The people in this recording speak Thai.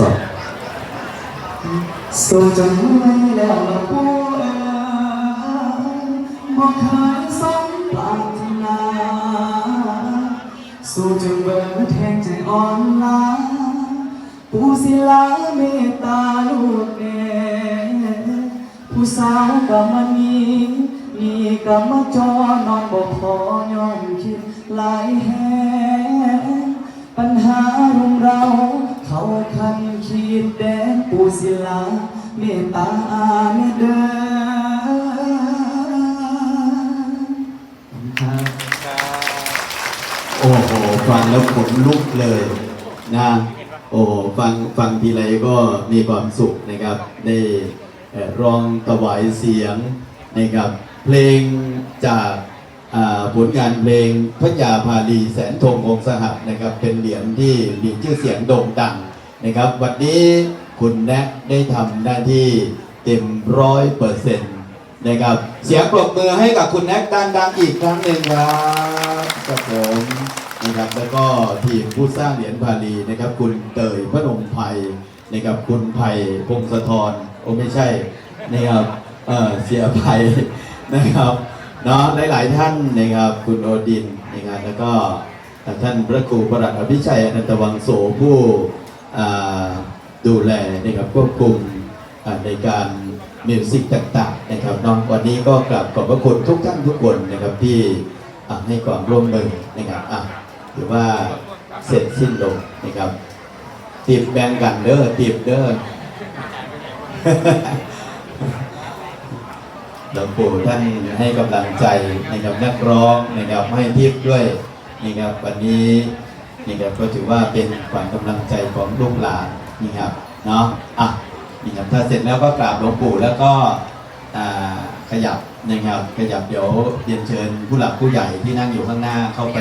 สอบสู้จนเมื่อยแล้วละผู้เอ๋ยบอกเคยสมปรารถนาสู้จนเบิดแทงใจอ่อนล้าปูศิลาเมตตาลูกแน่ผู้สาวก็มนีนี่ก็มจอนอนบอกขอยอมคิดหลายแหงปัญหารุมเรา ศิลาเมตตาเมเดอครับโอ้โหฟังแล้วขนลุกเลยนะโอ้ฟังฟังทีไรก็มีความสุขนะครับ ได้ร้องถวายเสียงนะครับ เพลงจากผลงานเพลงพระยาภาลีแสนธงองสหัสนะครับ เป็นเหรียญที่มีชื่อเสียงโด่งดังนะครับ วันนี้ คุณแน็กได้ทำหน้าที่เต็มร้อยเปอร์เซ็นต์นะครับ เสียงปรบมือให้กับคุณแน็กดังๆอีกครั้งหนึ่งครับครับผมนะครับแล้วก็ทีมผู้สร้างเหรียญพาลีนะครับ คุณเตยพนมไพรนะครับคุณไผ่พงศธรโอ้ไม่ใช่นะครับเออเสียไผ่นะครับเนาะหลายๆท่านนะครับคุณโอดินนะครับแล้วก็ท่านพระครูประหลัดอภิชัยอนันตวังโสผู้อ่า ดูแลนะครับควบคุมในการมิวสิกต่างๆนะครับน้องวันนี้ก็กลับขอบพระคุณทุกท่านทุกคนนะครับที่ให้ความร่วมมือนะครับถือว่าเสร็จสิ้นลงนะครับติบแบ่งกันเด้อติบเด้อหลวงปู่ท่านให้กำลังใจนะครับนักร้องนะครับให้ทิพด้วยนะครับวันนี้นะครับก็ถือว่าเป็นขวัญกำลังใจของลูกหลาน นี่ครับเนาะอะนี่ครับถ้าเสร็จแล้วก็กราบหลวงปู่แล้วก็ขยับนะครับขยับเดี๋ยวเรียนเชิญผู้หลักผู้ใหญ่ที่นั่งอยู่ข้างหน้าเข้าไป